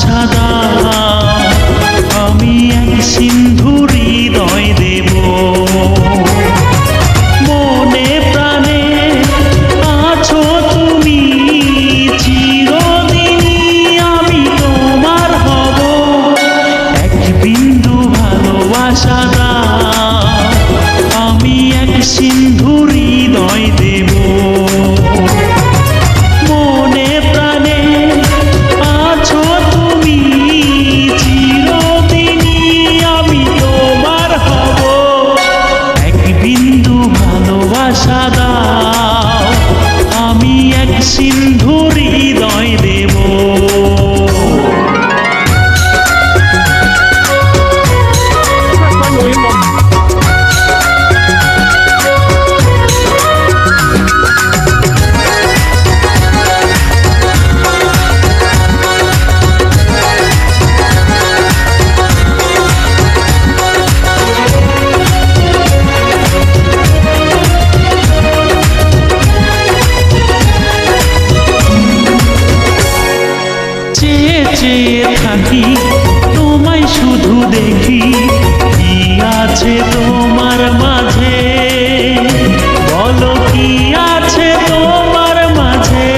সাদা চেয়ে থাকি তোমায় শুধু দেখি। কি আছে তোমার মাঝে? বলো কি আছে তোমার মাঝে?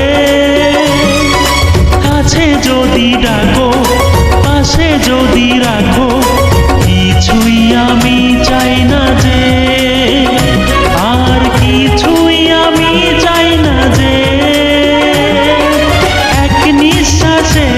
কাছে যদি ডাকো, পাশে যদি রাখো, কিছুই আমি চাই না যে। আর কিছুই আমি চাই না যে। এক নিঃশ্বাসে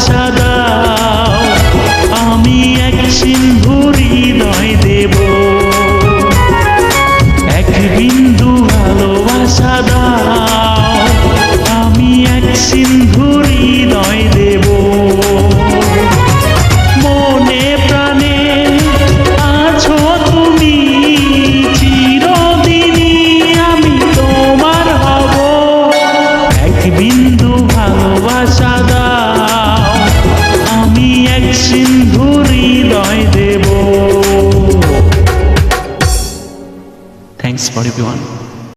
বাছা আমি এক সিন্ধুরি নয় দেব। একদিন everybody be.